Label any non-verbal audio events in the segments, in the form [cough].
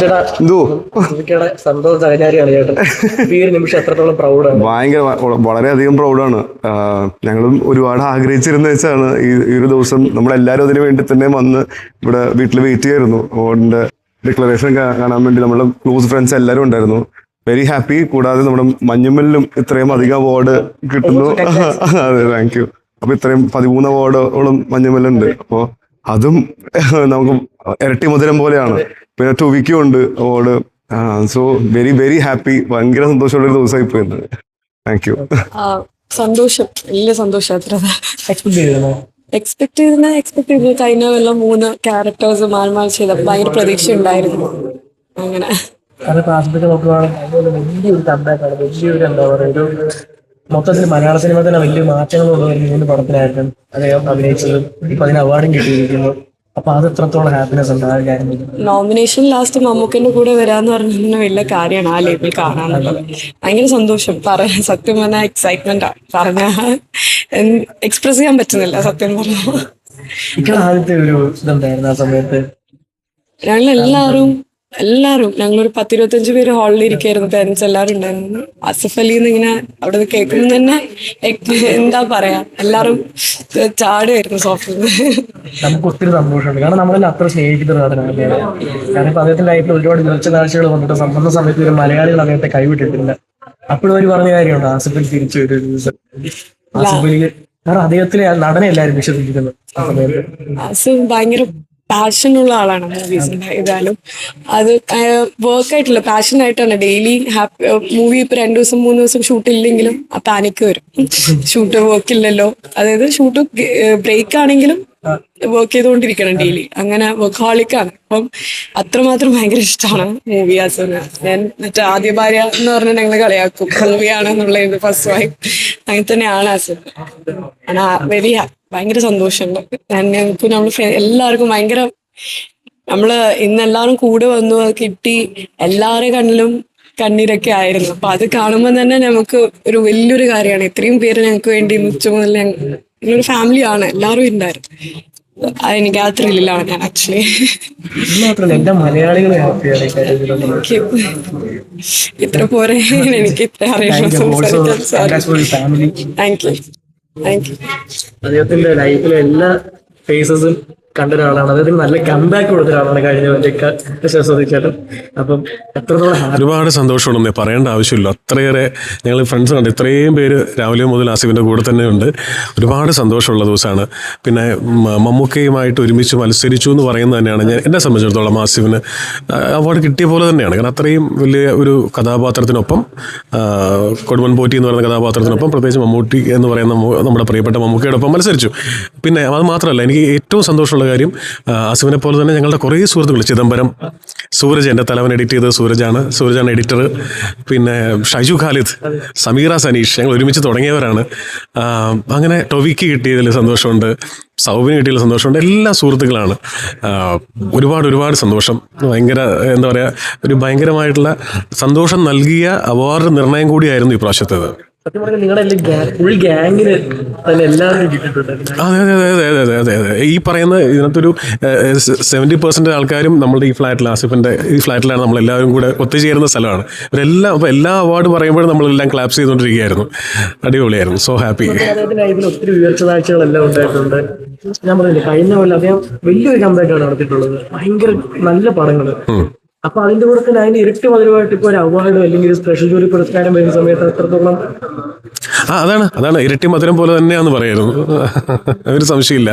ചേട്ടാ എന്തോ? സുമിക്കയുടെ സന്തോഷ സഹചാരിയാണ് ചേട്ടൻ. ഈ ഒരു നിമിഷം എത്രത്തോളം പ്രൗഡാണ് ഭയങ്കര വളരെയധികം പ്രൗഡാണ് ഞങ്ങളും ഒരുപാട് ആഗ്രഹിച്ചിരുന്ന വെച്ചാണ് ഈ ഒരു ദിവസം നമ്മളെല്ലാവരും അതിനു വേണ്ടി തന്നെ വന്ന് ഇവിടെ വീട്ടിൽ വെയിറ്റ് ചെയ്യായിരുന്നു. ഓടിന്റെ ഡിക്ലറേഷൻ കാണാൻ വേണ്ടി നമ്മുടെ ക്ലോസ് ഫ്രണ്ട്സ് എല്ലാവരും ഉണ്ടായിരുന്നു. വെരി ഹാപ്പി കൂടാതെ നമ്മുടെ മഞ്ഞുമ്മലിലും ഇത്രയും അധികം അവാർഡ് കിട്ടുന്നു. [laughs] അതെ താങ്ക് യു അപ്പൊ ഇത്രയും പതിമൂന്ന് അവാർഡോളം മഞ്ഞുമല്ലുണ്ട് അപ്പോൾ അതും നമുക്ക് ഇരട്ടി മധുരം പോലെയാണ്. പിന്നെ ടൊവിക്കും ഉണ്ട് award so very very happy ഭയങ്കര സന്തോഷമുള്ള ഒരു ദിവസമായി പോയിരുന്നത് താങ്ക് യു സന്തോഷം. വലിയ സന്തോഷം അത്ര. എക്സ്പെക്ട് ചെയ്തിരുന്ന എക്സ്പെക്ട് ചെയ്തിരുന്ന കഴിഞ്ഞ കൊല്ലം മൂന്ന് ക്യാരക്ടേഴ്സ് മാൽമാൽ ചെയ്ത ഭയങ്കര പ്രതീക്ഷ ഉണ്ടായിരുന്നു അങ്ങനെ. അത് ക്ലാസ്സിലൊക്കെ നോക്കുകയാണെങ്കിൽ വലിയൊരു കമ്പാക്കാണ് വലിയൊരു എന്താ പറയുക ഒരു മൊത്തത്തിൽ മലയാള സിനിമ തന്നെ വലിയ മാറ്റങ്ങൾ കൊണ്ടുവരുന്ന മൂന്ന് പടത്തിലായിട്ടും അദ്ദേഹം അഭിനയിച്ചതും. ഇപ്പൊ അതിന് അവാർഡും കിട്ടിയിരിക്കുന്നു. അപ്പൊ അത് എത്രത്തോളം ഹാപ്പിനെസ് ഉണ്ട്? ആ കാര്യം നോമിനേഷൻ ലാസ്റ്റ് മമ്മൂക്കിന്റെ കൂടെ വരാന്ന് പറഞ്ഞാൽ തന്നെ വലിയ കാര്യമാണ് ആ ലേബിൾ കാണാന്നുള്ളത് ഭയങ്കര സന്തോഷം. പറയാൻ സത്യം പറഞ്ഞാൽ എക്സൈറ്റ്മെന്റ് ആണ് പറഞ്ഞ എക്സ്പ്രസ് ചെയ്യാൻ പറ്റുന്നില്ല സത്യം പറഞ്ഞു ആദ്യത്തെ ഒരു ഇതെന്തായിരുന്നു ആ സമയത്ത്. ഞങ്ങൾ എല്ലാവരും എല്ലാവരും ഞങ്ങളൊരു പത്തിരുപത്തഞ്ച് പേര് ഹാളിൽ ഇരിക്കായിരുന്നു പേരൻസ് എല്ലാവരും ഉണ്ടായിരുന്നു. ആസിഫ് അലിന്ന് ഇങ്ങനെ അവിടെ കേൾക്കുമ്പോൾ തന്നെ എന്താ പറയാ എല്ലാവരും ചാടുമായിരുന്നു സോഫ്റ്റ് നമുക്ക് ഒത്തിരി സന്തോഷമുണ്ട്. കാരണം നമ്മളെല്ലാം അത്ര സ്നേഹിക്കുന്ന ഒരു അദ്ദേഹം. കാരണം ഇപ്പൊ അദ്ദേഹത്തിന്റെ ലൈഫിൽ ഒരുപാട് ഉയർച്ച വന്നിട്ട് സ്വന്തം സമയത്ത് ഒരു മലയാളികൾ അദ്ദേഹത്തെ കൈവിട്ടിട്ടില്ല. അപ്പോഴും അവർ പറഞ്ഞ കാര്യമുണ്ട്? ആസിഫിൽ തിരിച്ചു ഒരു ദിവസം ആസിഫിൽ കാരണം അദ്ദേഹത്തിലെ നടനെ എല്ലാവരും വിശ്വസിക്കുന്നത് ആ സമയത്ത്. ഭയങ്കര പാഷനുള്ള ആളാണ് മൂവീസിന്റെ ഏതായാലും. അത് വർക്ക് ആയിട്ടില്ല. പാഷൻ ആയിട്ടാണ്. ഡെയിലി ഹാപ്പി മൂവി ഇപ്പൊ രണ്ടു ദിവസം മൂന്ന് ദിവസം ഷൂട്ട് ഇല്ലെങ്കിലും ആ പാനിക്ക് വരും. ഷൂട്ട് വർക്ക് ഇല്ലല്ലോ. അതായത് ഷൂട്ട് ബ്രേക്ക് ആണെങ്കിലും വർക്ക് ചെയ്തുകൊണ്ടിരിക്കണം ഡെയിലി അങ്ങനെ വർക്ക് ഹോളിക്കാണ് അപ്പം അത്രമാത്രം ഭയങ്കര ഇഷ്ടമാണ് മൂവി ആസിന് ഞാൻ മറ്റേ ആദ്യ ഭാര്യ എന്ന് പറഞ്ഞാൽ ഞങ്ങൾ കളിയാക്കും. മൂവിയാണെന്നുള്ളത് ഫസ്റ്റ് വൈഫ് അങ്ങനെ തന്നെയാണ് ആസിൻ വെരി ഭയങ്കര സന്തോഷമുണ്ട് ഞാൻ ഞങ്ങൾക്ക് നമ്മൾ എല്ലാവർക്കും ഭയങ്കര നമ്മൾ ഇന്ന് എല്ലാവരും കൂടെ വന്നു കിട്ടി എല്ലാവരുടെ കണ്ണിലും കണ്ണീരൊക്കെ ആയിരുന്നു. അപ്പൊ അത് കാണുമ്പോൾ തന്നെ നമുക്ക് ഒരു വലിയൊരു കാര്യമാണ്. ഇത്രയും പേര് ഞങ്ങൾക്ക് വേണ്ടി ഉച്ച മുതൽ ഞങ്ങൾ ഒരു ഫാമിലിയാണ്. എല്ലാവരും ഉണ്ടായിരുന്നു. അതെനിക്ക് ആ ത്രില്ലിലാണ് ഞാൻ ആക്ച്വലി ഇത്ര പോരെ. എനിക്ക് ഇത്ര അറിയാം സംസാരിക്കാൻ താങ്ക് താങ്ക് യു അദ്ദേഹത്തിന്റെ ലൈഫിലെ എല്ലാ ഫേസസും കണ്ട ഒരാളാണ് അതായത് നല്ല കമ്പാക്ക് കൊടുത്ത ഒരാളാണ് കഴിഞ്ഞ ശ്രദ്ധിച്ചേട്ടൻ അപ്പം എത്രത്തോളം ഒരുപാട് സന്തോഷമുണ്ട്. പറയേണ്ട ആവശ്യമില്ല. അത്രയേറെ ഞങ്ങൾ ഫ്രണ്ട്സ് കണ്ട് ഇത്രയും പേര് രാവിലെ മുതൽ ആസിഫിന്റെ കൂടെ തന്നെ ഉണ്ട്. ഒരുപാട് സന്തോഷമുള്ള ദിവസമാണ്. പിന്നെ മമ്മൂക്കയുമായിട്ട് ഒരുമിച്ച് മത്സരിച്ചു എന്ന് പറയുന്നത് തന്നെയാണ്. ഞാൻ എന്നെ സംബന്ധിച്ചിടത്തോളം ആസിഫിന് അവാർഡ് കിട്ടിയ പോലെ തന്നെയാണ്. കാരണം അത്രയും വലിയ ഒരു കഥാപാത്രത്തിനൊപ്പം കൊടുമൺ പോറ്റി എന്ന് പറയുന്ന കഥാപാത്രത്തിനൊപ്പം പ്രത്യേകിച്ച് മമ്മൂട്ടി എന്ന് പറയുന്ന നമ്മുടെ പ്രിയപ്പെട്ട മമ്മൂക്കയോടൊപ്പം മത്സരിച്ചു. പിന്നെ അത് മാത്രമല്ല എനിക്ക് ഏറ്റവും സന്തോഷമുള്ള കാര്യം അസുവിനെ പോലെ തന്നെ ഞങ്ങളുടെ കുറേ സുഹൃത്തുക്കൾ ചിദംബരം സൂരജ് എന്റെ തലവൻ എഡിറ്റ് ചെയ്തത് സൂരജാണ്. സൂരജാണ് എഡിറ്റർ പിന്നെ ഷൈജു ഖാലിദ് സമീറ സനീഷ് ഞങ്ങൾ ഒരുമിച്ച് തുടങ്ങിയവരാണ്. അങ്ങനെ ടൊവിക്ക് കിട്ടിയതിൽ സന്തോഷമുണ്ട് സൗബിന് കിട്ടിയതിൽ സന്തോഷമുണ്ട് എല്ലാ സുഹൃത്തുക്കളാണ്. ഒരുപാട് ഒരുപാട് സന്തോഷം. ഭയങ്കര എന്താ പറയുക ഒരു ഭയങ്കരമായിട്ടുള്ള സന്തോഷം നൽകിയ അവാർഡ് നിർണയം കൂടിയായിരുന്നു ഈ പ്രാവശ്യത്തേത്. സത്യം പറഞ്ഞാൽ നിങ്ങളുടെ എല്ലാം ഫുൾ ഗ്യാങ്ങിന് തന്നെ എല്ലാവരും കിട്ടിയിട്ടുണ്ട്. അതെ അതെ അതെ അതെ അതെ അതെ അതെ. ഈ പറയുന്ന ഇതിനകത്തൊരു സെവന്റി പെർസെന്റ് ആൾക്കാരും നമ്മുടെ ഈ ഫ്ലാറ്റിൽ ആസിഫിന്റെ ഈ ഫ്ലാറ്റിലാണ് നമ്മളെല്ലാവരും കൂടെ ഒത്തുചേരുന്ന സ്ഥലമാണ്. ഇവരെല്ലാം അപ്പോൾ എല്ലാ അവാർഡ് പറയുമ്പോഴും നമ്മളെല്ലാം ക്ലാപ്സ് ചെയ്തുകൊണ്ടിരിക്കുകയായിരുന്നു. അടിപൊളിയായിരുന്നു. സോ ഹാപ്പി അദ്ദേഹത്തിന്റെ ലൈഫിൽ ഒത്തിരി ഉയർച്ച താഴ്ചകളെല്ലാം ഉണ്ടായിട്ടുണ്ട്. ഞാൻ പറഞ്ഞില്ലേ കഴിഞ്ഞ പോലെ അദ്ദേഹം വലിയൊരു കമ്പാക്കാണ് നടത്തിയിട്ടുള്ളത്. ഭയങ്കര നല്ല പടങ്ങൾ. അപ്പൊ അതിന്റെ കൂടെ തന്നെ അതിന് ഇരട്ടി മധുരമായിട്ട് ഇപ്പൊ ഒരു അവാർഡോ അല്ലെങ്കിൽ സ്പെഷ്യൽ ജോലി പുരസ്കാരം വരുന്ന സമയത്ത് എത്രത്തോളം ആ അതാണ് അതാണ്. ഇരട്ടി മധുരം പോലെ തന്നെയാന്ന് പറയായിരുന്നു. ഒരു സംശയമില്ല.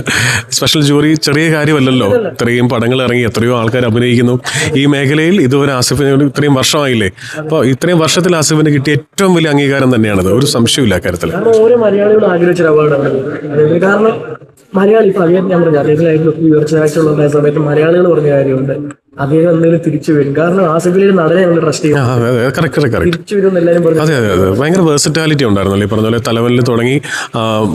സ്പെഷ്യൽ ജൂറി ചെറിയ കാര്യമല്ലല്ലോ. ഇത്രയും പടങ്ങൾ ഇറങ്ങി എത്രയോ ആൾക്കാർ അഭിനയിക്കുന്നു. ഈ മേഖലയിൽ ഇതുവരെ ആസിഫിന് ഇത്രയും വർഷമായില്ലേ? അപ്പോൾ ഇത്രയും വർഷത്തിൽ ആസിഫിന് കിട്ടിയ ഏറ്റവും വലിയ അംഗീകാരം തന്നെയാണത്. ഒരു സംശയമില്ല അക്കാര്യത്തിൽ ഓരോ മലയാളികളും ആഗ്രഹിച്ചൊരു അവാർഡാണ് അദ്ദേഹത്തിന് കാരണം മലയാളി ഇപ്പൊ അറിയാൻ ഞാൻ പറഞ്ഞു അദ്ദേഹത്തിന്റെ ലൈഫിൽ ഒത്തിരി ഉയർച്ച താഴ്ചകളുണ്ടായ സമയത്ത് മലയാളികൾ പറഞ്ഞ കാര്യമുണ്ട്. അദ്ദേഹം എന്തെങ്കിലും തിരിച്ചു വരും. കാരണം ആസിഫിലെ ഒരു നടനെ ഞങ്ങൾ ട്രസ്റ്റ് ചെയ്യും. അതെ അതെ. അതെ ഭയങ്കര വേഴ്സിറ്റാലിറ്റി ഉണ്ടായിരുന്നല്ലോ. ഈ പറഞ്ഞ പോലെ തലവനിൽ തുടങ്ങി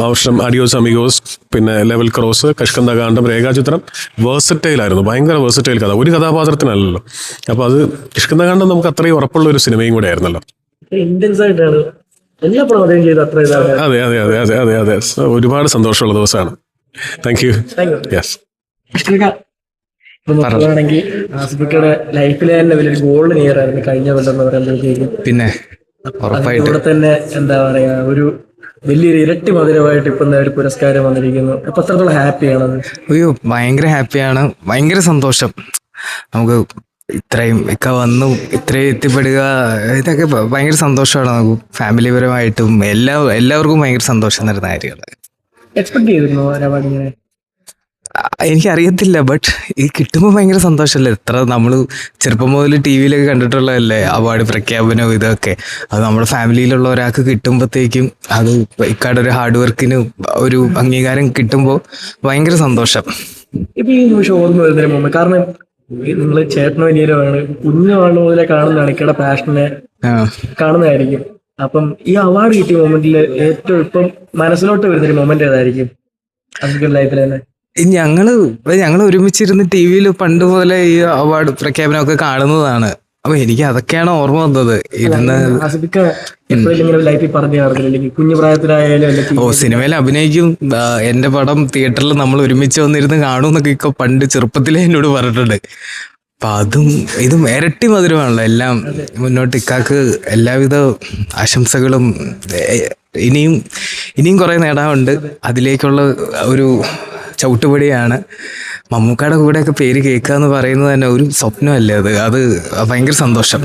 ആവശ്യം അഡിയോസ് അമിഗോസ് പിന്നെ ലെവൽ ക്രോസ് കഷ്കന്ദകാന്ഡം രേഖാചിത്രം വേഴ്സറ്റൈൽ ആയിരുന്നു. ഭയങ്കര വേഴ്സറ്റൈൽ കഥ. ഒരു കഥാപാത്രത്തിനല്ലല്ലോ. അപ്പോൾ അത് കിഷ്കന്ദകാന്ഡം നമുക്ക് അത്രയും ഉറപ്പുള്ള ഒരു സിനിമയും കൂടെ ആയിരുന്നല്ലോ. ഇന്റൻസ് ആയിട്ടാണ്. എല്ലാ പ്രവർത്തനം ചെയ്ത് അത്ര ഇതാണ്. അതെ അതെ അതെ അതെ അതെ അതെ. ഒരുപാട് സന്തോഷമുള്ള ദിവസമാണ്. Thank you. യെസ് ഇപ്പൊ നോക്കുകയാണെങ്കിൽ ആസിഫിക്കയുടെ ലൈഫിലെ തന്നെ വലിയൊരു ഗോൾഡൻ ഇയർ ആയിരുന്നു കഴിഞ്ഞ കൊല്ലം എന്ന് പറയുമ്പോഴത്തേക്കും പിന്നെ ഇവിടെ തന്നെ എന്താ പറയാ ഒരു വലിയൊരു ഇരട്ടി മധുരമായിട്ട് ഇപ്പം ഒരു പുരസ്കാരം വന്നിരിക്കുന്നു. അപ്പൊ അത്രത്തോളം ഹാപ്പിയാണത് അയ്യോ ഭയങ്കര ഹാപ്പിയാണ് ഭയങ്കര സന്തോഷം. നമുക്ക് ഇത്രയും ഒക്കെ വന്നു ഇത്രയും എത്തിപ്പെടുക ഇതൊക്കെ ഭയങ്കര സന്തോഷമാണ് നമുക്ക്. ഫാമിലി ഫാമിലിപരമായിട്ടും എല്ലാ എല്ലാവർക്കും ഭയങ്കര സന്തോഷം തരുന്ന കാര്യമാണ് എക്സ്പെക്ട് ചെയ്തിരുന്നു എനിക്കറിയത്തില്ല ബട്ട് ഇത് കിട്ടുമ്പോൾ ഭയങ്കര സന്തോഷമല്ലേ എത്ര നമ്മൾ ചെറുപ്പം മുതൽ ടി വിയിലൊക്കെ കണ്ടിട്ടുള്ളതല്ലേ അവാർഡ് പ്രഖ്യാപനവും ഇതൊക്കെ. അത് നമ്മുടെ ഫാമിലിയിലുള്ള ഒരാൾക്ക് കിട്ടുമ്പോഴത്തേക്കും അത് ഇക്കാടെ ഒരു ഹാർഡ് വർക്കിന് ഒരു അംഗീകാരം കിട്ടുമ്പോൾ ഭയങ്കര സന്തോഷം. ഇപ്പൊ ഈ നിമിഷം ഓർമ്മ വരുന്നതിന് മുമ്പ് കാരണം നിങ്ങൾ ചേട്ടനോ വലിയവരാണ് കുഞ്ഞു ആൾ മുതലേ കാണുന്നതാണ് ഇക്കടെ പാഷനെ കാണുന്നതായിരിക്കും. അപ്പം ഈ അവാർഡ് കിട്ടിയ മൊമെന്റിൽ ഏറ്റവും ഇപ്പം മനസ്സിലോട്ട് വരുന്നൊരു മൊമെന്റ് ഏതായിരിക്കും? ലൈഫിൽ തന്നെ. ഞങ്ങൾ ഞങ്ങൾ ഒരുമിച്ചിരുന്ന് ടി വിയിൽ പണ്ട് പോലെ ഈ അവാർഡ് പ്രഖ്യാപനമൊക്കെ കാണുന്നതാണ്. അപ്പൊ എനിക്ക് അതൊക്കെയാണ് ഓർമ്മ വന്നത്. ഇരുന്ന് ഓ സിനിമയിൽ അഭിനയിക്കും. എന്റെ പടം തിയേറ്ററിൽ നമ്മൾ ഒരുമിച്ച് വന്നിരുന്ന് കാണും എന്നൊക്കെ ഇപ്പൊ പണ്ട് ചെറുപ്പത്തിലേ എന്നോട് പറഞ്ഞിട്ടുണ്ട്. അപ്പൊ അതും ഇതും ഇരട്ടി മധുരമാണല്ലോ എല്ലാം. മുന്നോട്ട് ഇക്കാക്ക് എല്ലാവിധ ആശംസകളും ഇനിയും ഇനിയും കുറെ നേടാനുണ്ട്. അതിലേക്കുള്ള ഒരു ചവിട്ടുപടിയാണ്. മമ്മൂക്കയുടെ കൂടെയൊക്കെ പേര് കേൾക്കുക എന്ന് പറയുന്നത് തന്നെ ഒരു സ്വപ്നമല്ലേ അത് അത് ഭയങ്കര സന്തോഷം.